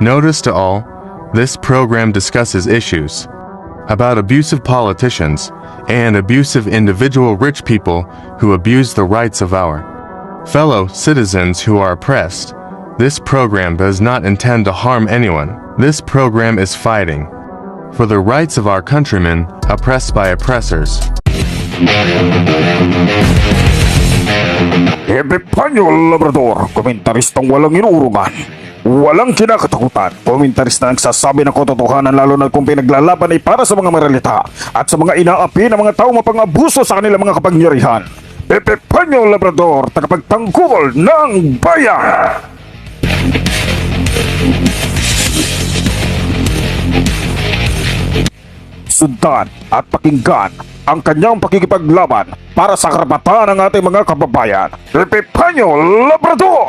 Notice to all, this program discusses issues about abusive politicians and abusive individual rich people who abuse the rights of our fellow citizens who are oppressed. This program does not intend to harm anyone. This program is fighting for the rights of our countrymen oppressed by oppressors. Epipanyo Labrador, komentaristang walang inurungan. Walang kinakatakutan. Komentarista na nagsasabi ng katotohanan lalo na kung pinaglalaban ay para sa mga maralita at sa mga inaapi ng mga tao mapang-abuso sa kanilang mga kapangyarihan. Pepe Panyo Labrador, tagapagtanggol ng bayan! Sundan at pakinggan ang kanyang pakikipaglaban para sa karapatan ng ating mga kababayan. Pepe Panyo Labrador!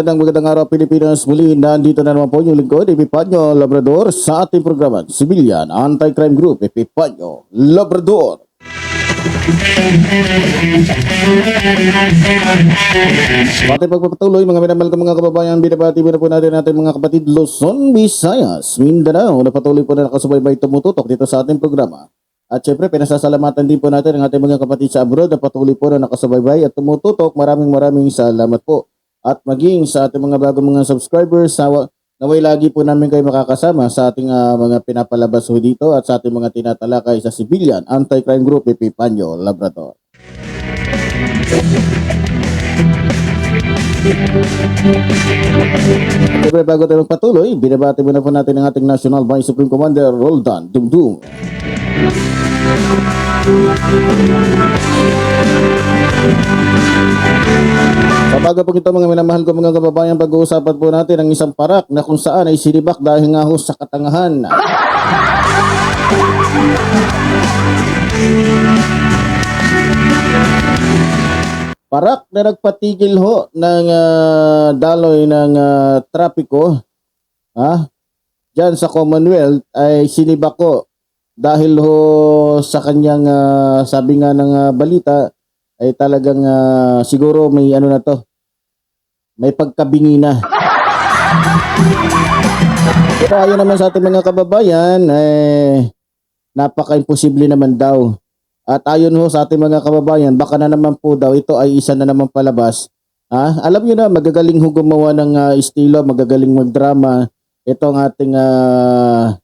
Magandang magandang araw Pilipinas. Muli nandito na naman po yung lingkod, Epipanyo Labrador sa ating programa, Civilian Anti-Crime Group, Epipanyo Labrador. Pati pagpapatuloy, mga minamahal kong mga kababayan, binabati mo na po natin natin mga kapatid Luzon, Visayas, Mindanao, na patuloy po na nakasubaybay tumututok dito sa ating programa. At syempre, pinasasalamatan din po natin ang ating mga kapatid sa abroad na patuloy po na nakasubaybay at tumututok. Maraming maraming salamat po. At maging sa ating mga bagong mga subscribers, sa naway lagi po namin kayo makakasama sa ating ah, mga pinapalabas ho dito at sa ating mga tinatalakay sa Civilian Anti-Crime Group, Epipanyo, Labrador. Siyempre, bago tayo magpatuloy, binabati muna po natin ang ating National Vice Supreme Commander, Roldan Dumdum. Sa bago po ito mga minamahal ko mga kababayan, pag-uusapan po natin ang isang parak na kung saan ay sinibak dahil nga ho sa katangahan. Parak na nagpatigil ho ng ah, daloy ng ah, trapiko ha? Diyan sa Commonwealth ay sinibak ko dahil ho sa kanyang ah, sabi nga ng ah, balita ay talagang ah, siguro may ano na to may pagkabingi na. Pero ayon naman sa ating mga kababayan, eh, napaka-imposible naman daw. At ayon ho sa ating mga kababayan, baka na naman po daw ito ay isa na naman palabas. Ha? Alam niyo na, magagaling ho gumawa ng ah, estilo, magagaling magdrama. Ito ang ating ah,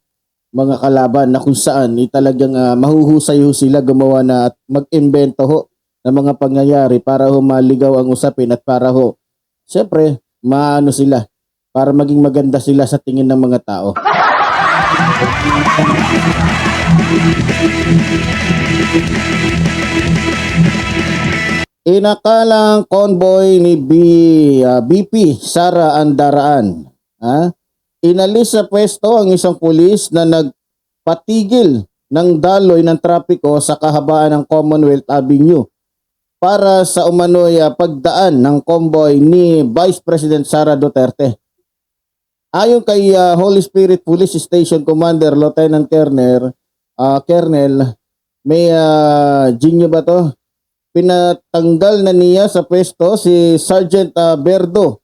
mga kalaban na kung saan eh, talagang ah, mahuhusay ho sila gumawa na at mag-invento ho ng mga pangyayari para ho maligaw ang usapin at para ho, syempre, maano sila, para maging maganda sila sa tingin ng mga tao. Inakalang convoy ni B, ah, BP Sara Andaraan. Ha? Inalis sa pwesto ang isang pulis na nagpatigil ng daloy ng trapiko sa kahabaan ng Commonwealth Avenue para sa umano'y ah, pagdaan ng convoy ni Vice President Sara Duterte. Ayon kay ah, Holy Spirit Police Station Commander Lieutenant Colonel, ah, Colonel, may uh, Ginyo ba to? Pinatanggal na niya sa pwesto si Sergeant ah, Berdo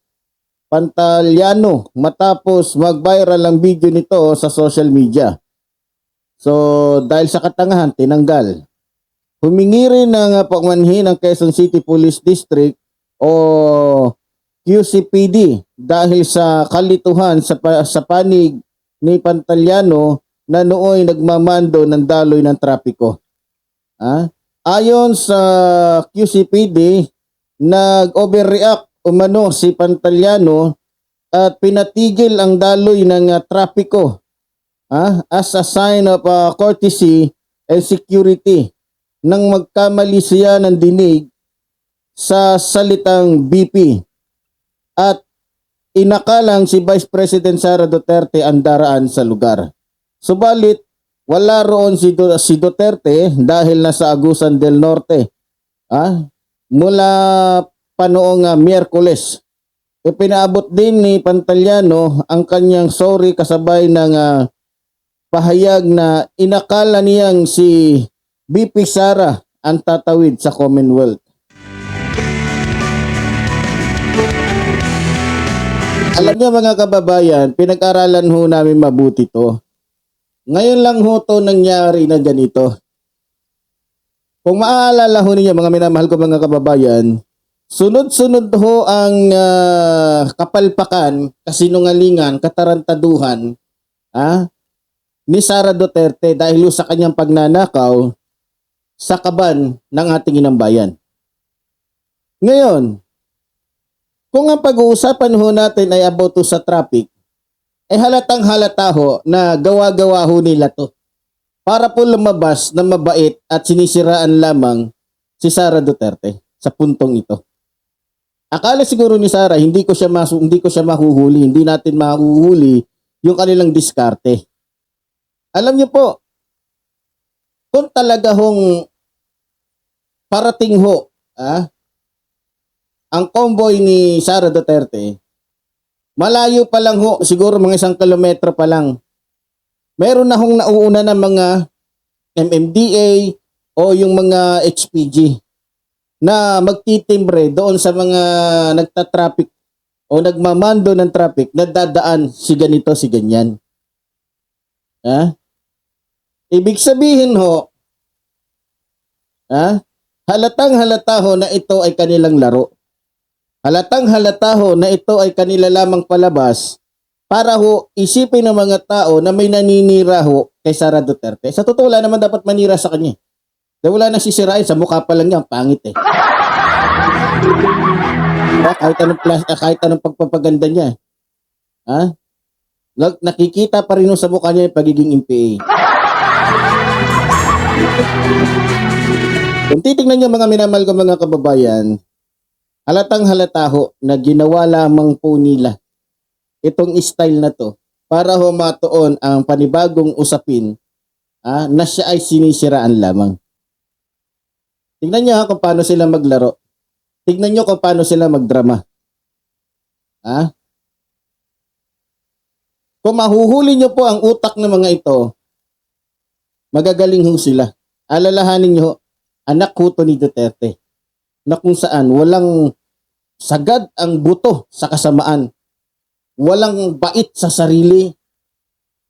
Pantaliano matapos mag-viral ang video nito sa social media. So dahil sa katangahan, tinanggal. Humingi rin ng uh, pagmanhin ng Quezon City Police District o QCPD dahil sa kalituhan sa, pa- sa panig ni Pantaliano na nooy nagmamando ng daloy ng trapiko. Ha? Ayon sa QCPD, nag-overreact umano si Pantaliano at pinatigil ang daloy ng uh, trapiko ha? as a sign of uh, courtesy and security nang magkamali siya ng dinig sa salitang BP at inakalang si Vice President Sara Duterte ang daraan sa lugar. Subalit, wala roon si, Du- si Duterte dahil nasa Agusan del Norte. Ah, mula pa noong ah, Miyerkules. Ipinaabot din ni Pantaliano ang kanyang sorry kasabay ng ah, pahayag na inakala niyang si BP Sara ang tatawid sa Commonwealth. Alam niyo mga kababayan, pinag-aralan ho namin mabuti to. Ngayon lang ho to nangyari na ganito. Kung maaalala ho ninyo mga minamahal ko mga kababayan, sunod-sunod ho ang ah, kapalpakan, kasinungalingan, katarantaduhan ah, ni Sara Duterte dahil sa kanyang pagnanakaw sa kaban ng ating inang bayan. Ngayon, kung ang pag-uusapan ho natin ay about sa traffic, eh halatang halata ho na gawa-gawa ho nila to. Para po lumabas na mabait at sinisiraan lamang si Sara Duterte sa puntong ito. Akala siguro ni Sara hindi ko siya masu hindi ko siya mahuhuli, hindi natin mahuhuli yung kanilang diskarte. Alam niyo po, kung talaga hong parating ho, ah, ang convoy ni Sara Duterte, malayo pa lang ho, siguro mga isang kilometro pa lang. Meron na hong nauuna ng mga MMDA o yung mga HPG na magtitimbre doon sa mga nagta-traffic o nagmamando ng traffic na dadaan si ganito, si ganyan. Ha? Ibig sabihin ho, ha? Halatang halata ho na ito ay kanilang laro. Halatang halata ho na ito ay kanila lamang palabas para ho isipin ng mga tao na may naninira ho kay Sara Duterte. Sa totoo wala naman dapat manira sa kanya. Dahil wala nang sisirain sa mukha pa lang niya, ang pangit eh. Diba? Kahit anong, plas- ah, kahit anong pagpapaganda niya. Ha? Nag- nakikita pa rin sa mukha niya yung pagiging MPA. Kung titingnan niyo mga minamahal ko mga kababayan, halatang halata ho na ginawa lamang po nila itong style na to para ho matuon ang panibagong usapin ah, na siya ay sinisiraan lamang. Tingnan niyo ha kung paano sila maglaro. Tingnan niyo kung paano sila magdrama. Ha? Kung mahuhuli niyo po ang utak ng mga ito, magagaling ho sila. Alalahanin niyo anak ho to ni Duterte na kung saan walang sagad ang buto sa kasamaan. Walang bait sa sarili.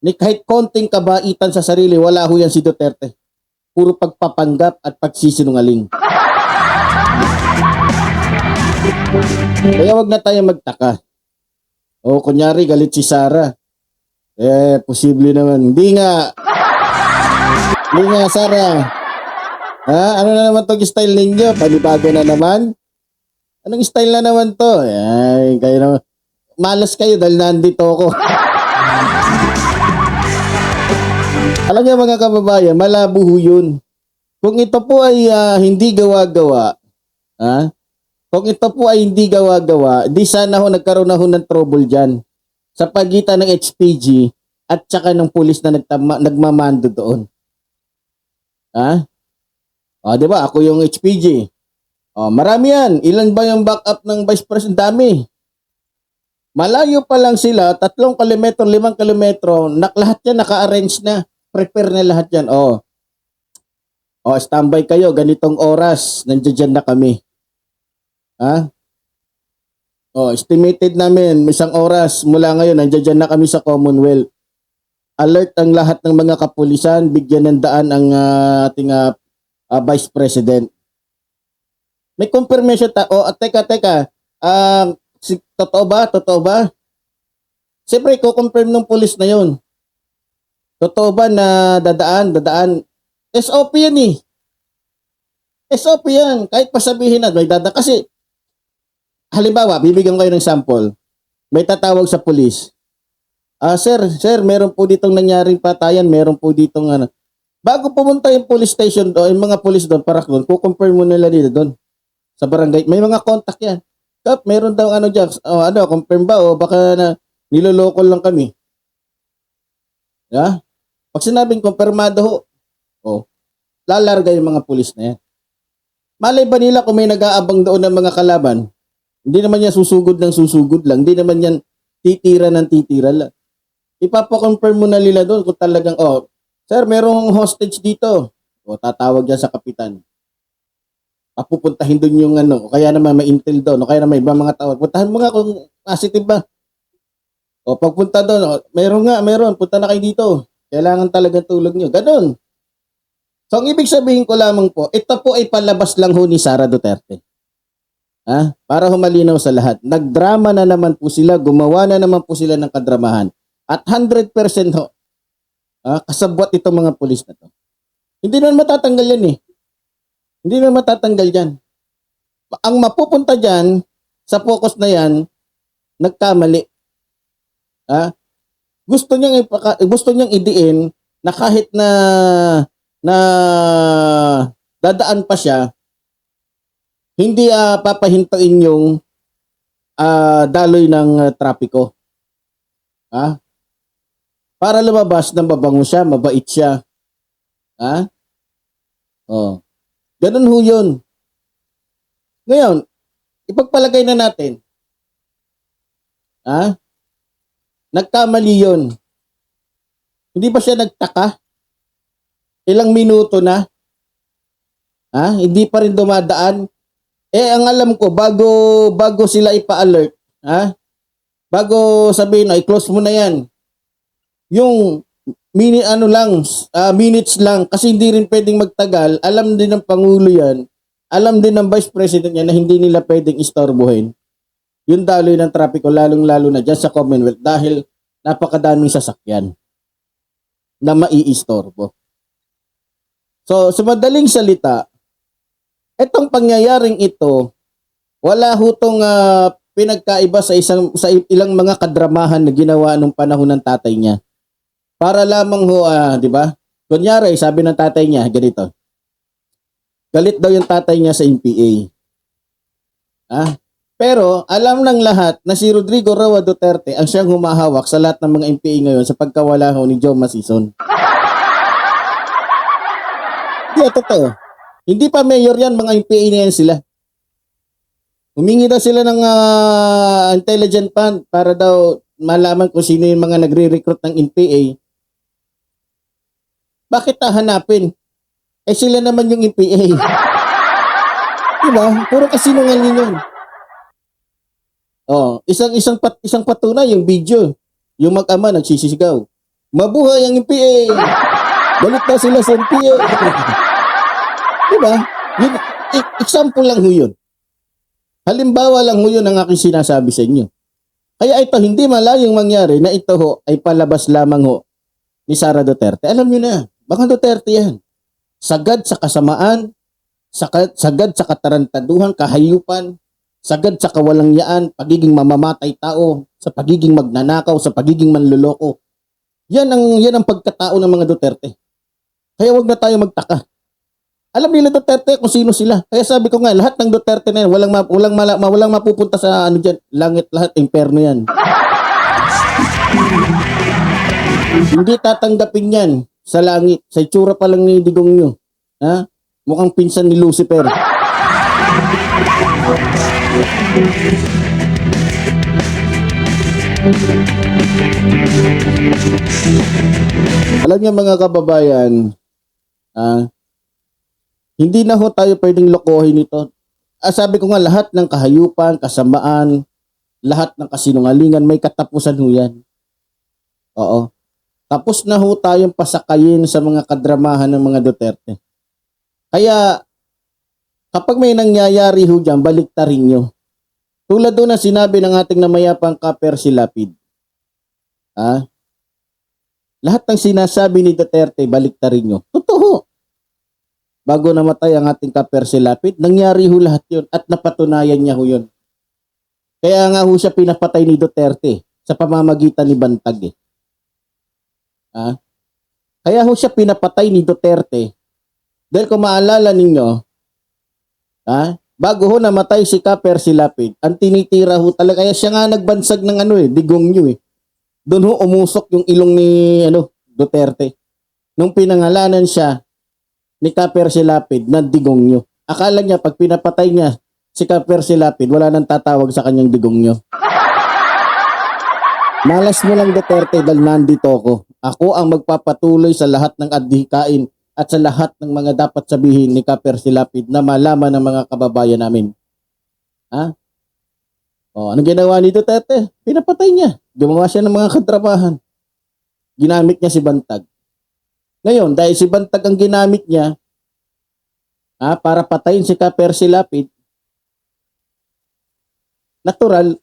Ni kahit konting kabaitan sa sarili, wala ho yan si Duterte. Puro pagpapanggap at pagsisinungaling. Kaya wag na tayo magtaka. O kunyari galit si Sara. Eh, posible naman. Hindi nga. Hindi nga, Sara. Ha? Ano na naman tong style ninyo? Panibago na naman? Anong style na naman to? Ay, kayo na. Malas kayo dahil nandito ako. Alam niyo mga kababayan, malabo ho yun. Kung ito po ay ah, hindi gawa-gawa, ha? Kung ito po ay hindi gawa-gawa, di sana ho nagkaroon na ho ng trouble dyan sa pagitan ng HPG at saka ng pulis na nagtama, nagmamando doon. Ha? O, di ba? Ako yung HPG. O, marami yan. Ilan ba yung backup ng Vice President? Dami. Malayo pa lang sila, tatlong kilometro, limang kilometro, nak lahat yan naka-arrange na. Prepare na lahat yan. O, o standby kayo, ganitong oras, nandiyan na kami. Ha? O, estimated namin, isang oras mula ngayon, nandiyan na kami sa Commonwealth. Alert ang lahat ng mga kapulisan, bigyan ng daan ang ah, ating ah, ah, Vice President. May confirmation ta. O, at teka, teka. Ah, si, totoo ba? Totoo ba? Siyempre, ko-confirm ng pulis na yon. Totoo ba na dadaan? Dadaan? SOP yan eh. SOP yan. Kahit pasabihin na, may dada. Kasi, halimbawa, bibigyan kayo ng sample. May tatawag sa pulis. Ah, sir, sir, meron po ditong nangyaring patayan, meron po ditong ano. Bago pumunta yung police station doon, yung mga police doon, para doon, kukonfirm mo nila dito doon sa barangay. May mga contact yan. Kap, meron daw ano dyan. O, ano, confirm ba? O baka na niloloko lang kami. Ya? Pag sinabing kumpirmado ho, o, lalarga yung mga pulis na yan. Malay ba nila kung may nag-aabang doon ng mga kalaban? Hindi naman yan susugod ng susugod lang. Hindi naman yan titira ng titira lang. Ipapakonfirm mo na nila doon kung talagang, oh, sir, merong hostage dito. O, tatawag yan sa kapitan. Papupuntahin doon yung ano, kaya naman may intel doon, o kaya naman ibang mga tao. Puntahan mo nga kung positive ba. O, pagpunta doon, o, meron nga, meron, punta na kayo dito. Kailangan talaga tulog nyo. Ganon. So, ang ibig sabihin ko lamang po, ito po ay palabas lang ho ni Sara Duterte. Ha? Para humalinaw sa lahat. Nagdrama na naman po sila, gumawa na naman po sila ng kadramahan. At 100% ho, ha, kasabwat itong mga pulis na to. Hindi naman matatanggal yan eh. Hindi naman matatanggal yan. Ang mapupunta dyan, sa focus na yan, nagkamali. Ha? Gusto niyang, ipaka, gusto niyang idiin na kahit na na dadaan pa siya, hindi ah, papahintayin yung ah, daloy ng ah, trapiko. Ha? Para lumabas na mabango siya, mabait siya. Ha? Oh. Ganun ho yun. Ngayon, ipagpalagay na natin. Ha? Nagkamali yun. Hindi ba siya nagtaka? Ilang minuto na? Ha? Hindi pa rin dumadaan? Eh, ang alam ko, bago, bago sila ipa-alert, ha? Bago sabihin, ay close mo na yan. Yung mini ano lang, ah, minutes lang kasi hindi rin pwedeng magtagal. Alam din ng pangulo 'yan. Alam din ng vice president niya na hindi nila pwedeng istorbohin yung daloy ng trapiko lalong-lalo na diyan sa Commonwealth dahil napakadaming sasakyan na maiistorbo. So, sa madaling salita, itong pangyayaring ito, wala hutong ah, pinagkaiba sa isang sa ilang mga kadramahan na ginawa nung panahon ng tatay niya. Para lamang ho, ah, 'di ba? Kunyari, sabi ng tatay niya ganito. Galit daw yung tatay niya sa NPA. Ah, pero alam ng lahat na si Rodrigo Roa Duterte ang siyang humahawak sa lahat ng mga NPA ngayon sa pagkawala ho ni Joe Masison. Hindi, totoo. Hindi pa mayor yan, mga NPA na yan sila. Humingi daw sila ng ah, intelligent fund para daw malaman kung sino yung mga nagre-recruit ng NPA. Bakit hahanapin? Eh sila naman yung NPA. diba? Puro kasinungaling yun. Oh, isang isang pat, isang patunay yung video. Yung mag-ama nagsisisigaw. Mabuhay ang NPA. Galit daw sila sa NPA. diba? Yun, example lang yun. Halimbawa lang ho yun ang aking sinasabi sa inyo. Kaya ito, hindi malayong mangyari na ito ho ay palabas lamang ho ni Sara Duterte. Alam niyo na, baka Duterte yan. Sagad sa kasamaan, sagad, sagad sa katarantaduhan, kahayupan, sagad sa kawalang yaan, pagiging mamamatay tao, sa pagiging magnanakaw, sa pagiging manluloko. Yan ang, yan ang pagkatao ng mga Duterte. Kaya wag na tayo magtaka. Alam nila Duterte kung sino sila. Kaya sabi ko nga, lahat ng Duterte na yan, walang, ma, walang, mala, ma- walang mapupunta sa ano dyan, langit lahat, imperno yan. Hindi tatanggapin yan sa langit. Sa itsura pa lang ni Digong nyo. Ha? Mukhang pinsan ni Lucifer. Alam niyo mga kababayan, ah, hindi na ho tayo pwedeng lokohin ito. Ah, sabi ko nga lahat ng kahayupan, kasamaan, lahat ng kasinungalingan may katapusan ho yan. Oo. Tapos na ho tayong pasakayin sa mga kadramahan ng mga Duterte. Kaya kapag may nangyayari ho dyan, baliktarin nyo. Tulad doon na sinabi ng ating namayapang kaper si Lapid. Ha? Lahat ng sinasabi ni Duterte, baliktarin nyo. Totoo. Bago namatay ang ating kaper si Lapid, nangyari ho lahat yun at napatunayan niya ho yun. Kaya nga ho siya pinapatay ni Duterte sa pamamagitan ni Bantag eh. Ha? Kaya ho siya pinapatay ni Duterte dahil kung maalala ninyo, ha? bago ho namatay si Kaper Silapid, ang tinitira ho talaga, kaya siya nga nagbansag ng ano eh, digong nyo eh. Doon ho umusok yung ilong ni ano, Duterte. Nung pinangalanan siya ni Kaper Silapid na digong nyo. Akala niya pag pinapatay niya si Kaper Silapid, wala nang tatawag sa kanyang digong nyo. Malas mo lang Duterte dahil nandito ako. Ako ang magpapatuloy sa lahat ng adhikain at sa lahat ng mga dapat sabihin ni Kaper Silapid na malaman ng mga kababayan namin. Ha? O, anong ginawa ni Duterte? Pinapatay niya. Gumawa siya ng mga katrabahan. Ginamit niya si Bantag. Ngayon, dahil si Bantag ang ginamit niya ha, para patayin si Kaper Silapid, natural,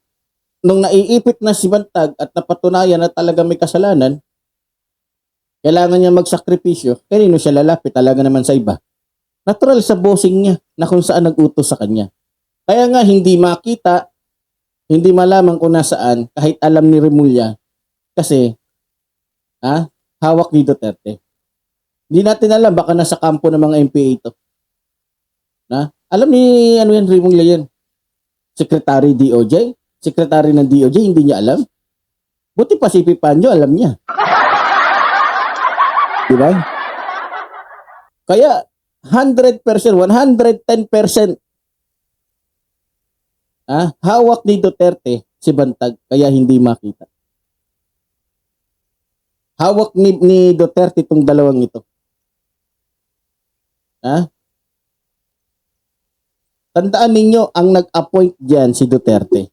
nung naiipit na si Bantag at napatunayan na talaga may kasalanan, kailangan niya magsakripisyo. Kanino siya lalapit? Talaga naman sa iba. Natural sa bossing niya na kung saan nag-utos sa kanya. Kaya nga hindi makita, hindi malaman kung nasaan kahit alam ni Remulla kasi ha, hawak ni Duterte. Hindi natin alam baka nasa kampo ng mga MPA ito. Na? Alam ni ano yan Remulla yan. Secretary DOJ, Secretary ng DOJ hindi niya alam. Buti pa si Pipanyo alam niya. Di ba? Kaya 100%, 110% ah, hawak ni Duterte si Bantag kaya hindi makita. Hawak ni, ni Duterte itong dalawang ito. Ha? Tandaan ninyo, ang nag-appoint diyan si Duterte.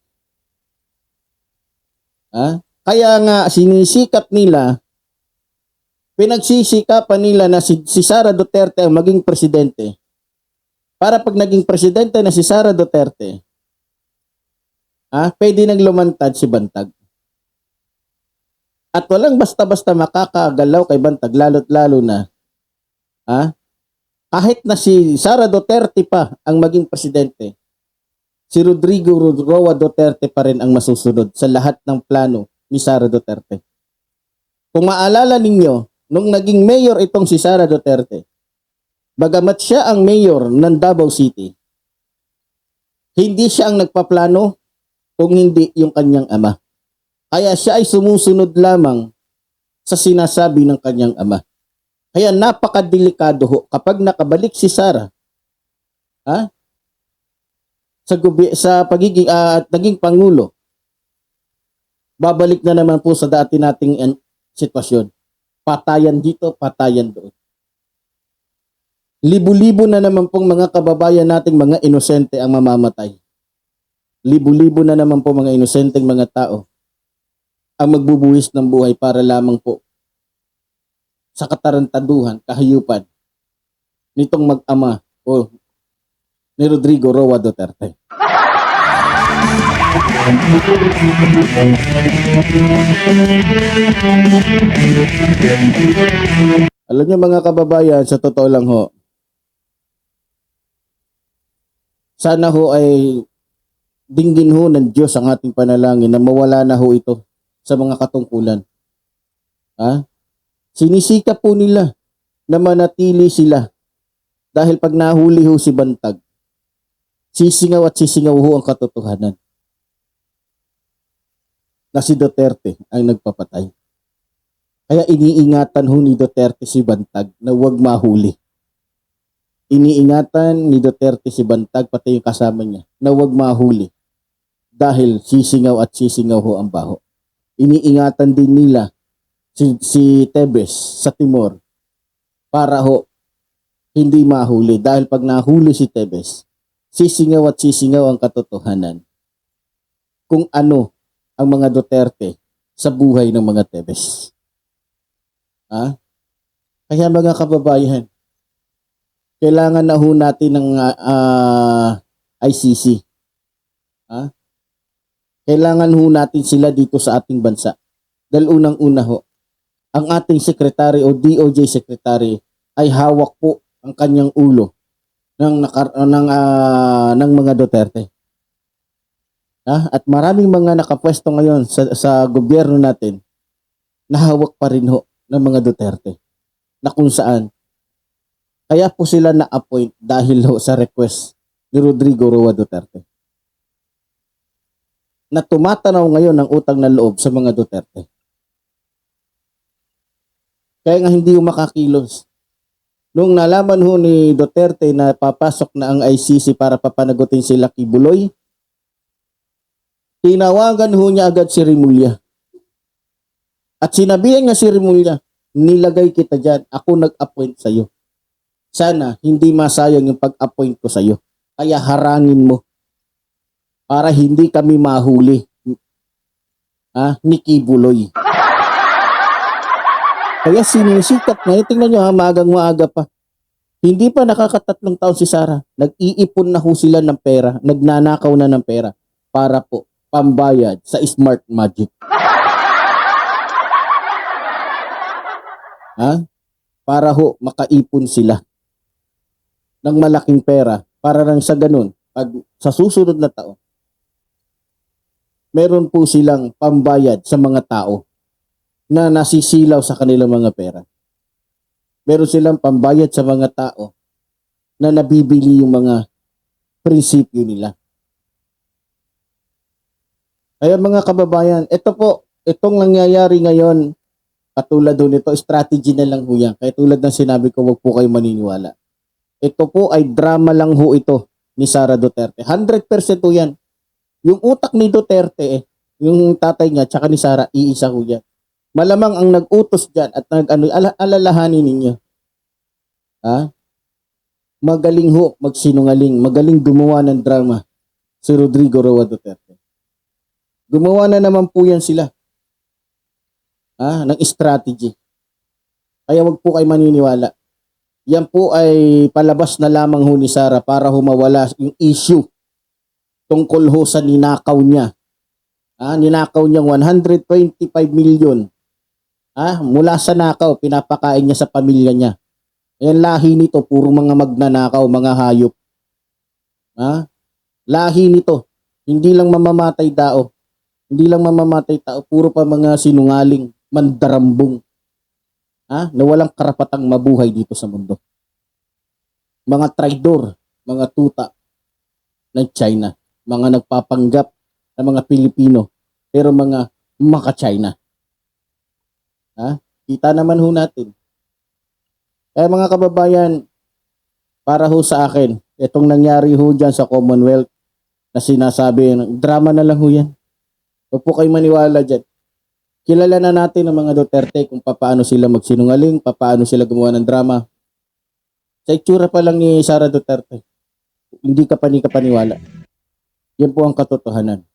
Ha? Kaya nga sinisikap nila pinagsisikapan nila na si, si Sara Duterte ang maging presidente. Para pag naging presidente na si Sara Duterte, ah, pwede nang lumantad si Bantag. At walang basta-basta makakagalaw kay Bantag, lalo't lalo na, ah, kahit na si Sara Duterte pa ang maging presidente, si Rodrigo Roa Duterte pa rin ang masusunod sa lahat ng plano ni Sara Duterte. Kung maalala ninyo, nung naging mayor itong si Sara Duterte, bagamat siya ang mayor ng Davao City, hindi siya ang nagpaplano kung hindi yung kanyang ama. Kaya siya ay sumusunod lamang sa sinasabi ng kanyang ama. Kaya napakadelikado ho kapag nakabalik si Sara ha? sa gubi, sa pagiging at naging pangulo. Babalik na naman po sa dati nating sitwasyon patayan dito, patayan doon. Libo-libo na naman pong mga kababayan nating mga inosente ang mamamatay. Libo-libo na naman po mga inosenteng mga tao ang magbubuhis ng buhay para lamang po sa katarantaduhan, kahayupan nitong mag-ama o ni Rodrigo Roa Duterte. Alam niyo mga kababayan, sa totoo lang ho, sana ho ay dinggin ho ng Diyos ang ating panalangin na mawala na ho ito sa mga katungkulan. Ha? Sinisika po nila na manatili sila dahil pag nahuli ho si Bantag, sisingaw at sisingaw ho ang katotohanan na si Duterte ang nagpapatay. Kaya iniingatan ho ni Duterte si Bantag na huwag mahuli. Iniingatan ni Duterte si Bantag pati yung kasama niya na huwag mahuli dahil sisingaw at sisingaw ho ang baho. Iniingatan din nila si, si Tebes sa Timor para ho hindi mahuli dahil pag nahuli si Tebes, sisingaw at sisingaw ang katotohanan kung ano ang mga Duterte sa buhay ng mga Tebes. Ha? Kaya mga kababayan, kailangan na ho natin ng ah, ICC. Ha? Kailangan ho natin sila dito sa ating bansa. Dahil unang-una ho, ang ating sekretary o DOJ secretary ay hawak po ang kanyang ulo ng nakar- ng ah, ng mga Duterte. Ha? At maraming mga nakapwesto ngayon sa, sa gobyerno natin na hawak pa rin ho ng mga Duterte na kung saan kaya po sila na-appoint dahil ho sa request ni Rodrigo Roa Duterte. Na tumatanaw ngayon ang utang na loob sa mga Duterte. Kaya nga hindi yung makakilos. Nung nalaman ho ni Duterte na papasok na ang ICC para papanagutin si Lucky Buloy, tinawagan ho niya agad si Rimulya. At sinabihan niya si Rimulya, nilagay kita dyan, ako nag-appoint sa'yo. Sana hindi masayang yung pag-appoint ko sa'yo. Kaya harangin mo para hindi kami mahuli ha, ni Kibuloy. Kaya sinisikat na, tingnan nyo ha, maagang maaga pa. Hindi pa nakakatatlong taon si Sarah. Nag-iipon na ho sila ng pera, nagnanakaw na ng pera para po pambayad sa Smart Magic. Ha? Para ho makaipon sila ng malaking pera para lang sa ganun, pag sa susunod na taon, meron po silang pambayad sa mga tao na nasisilaw sa kanilang mga pera. Meron silang pambayad sa mga tao na nabibili yung mga prinsipyo nila. Kaya mga kababayan, ito po, itong nangyayari ngayon, katulad ho nito, strategy na lang ho yan. Kaya tulad ng sinabi ko, wag po kayo maniniwala. Ito po ay drama lang ho ito ni Sara Duterte. 100% po yan. Yung utak ni Duterte, eh, yung tatay niya, tsaka ni Sara, iisa ho yan. Malamang ang nag-utos dyan at nag, ano, ala, alalahanin ninyo. Ha? Magaling ho, magsinungaling, magaling gumawa ng drama si Rodrigo Roa Duterte. Gumawa na naman po yan sila. Ha? Ng strategy. Kaya wag po kayo maniniwala. Yan po ay palabas na lamang ho ni Sara para humawala yung issue tungkol ho sa ninakaw niya. Ah, ninakaw niyang 125 million. Ah, mula sa nakaw, pinapakain niya sa pamilya niya. Ayan, lahi nito, puro mga magnanakaw, mga hayop. Ah, lahi nito, hindi lang mamamatay tao. Hindi lang mamamatay tao, puro pa mga sinungaling, mandarambong. Ah, na walang karapatang mabuhay dito sa mundo. Mga traidor, mga tuta ng China mga nagpapanggap na mga Pilipino pero mga maka-China. Ha? Kita naman ho natin. Kaya mga kababayan, para ho sa akin, itong nangyari ho dyan sa Commonwealth na sinasabi, drama na lang ho yan. Huwag po kayo maniwala dyan. Kilala na natin ang mga Duterte kung paano sila magsinungaling, paano sila gumawa ng drama. Sa itsura pa lang ni Sara Duterte, hindi ka pa ni kapaniwala. Yan po ang katotohanan.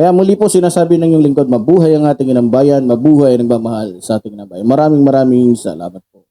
Kaya muli po sinasabi ng yung lingkod, mabuhay ang ating inang bayan, mabuhay ang nagmamahal sa ating inang bayan. Maraming maraming salamat po.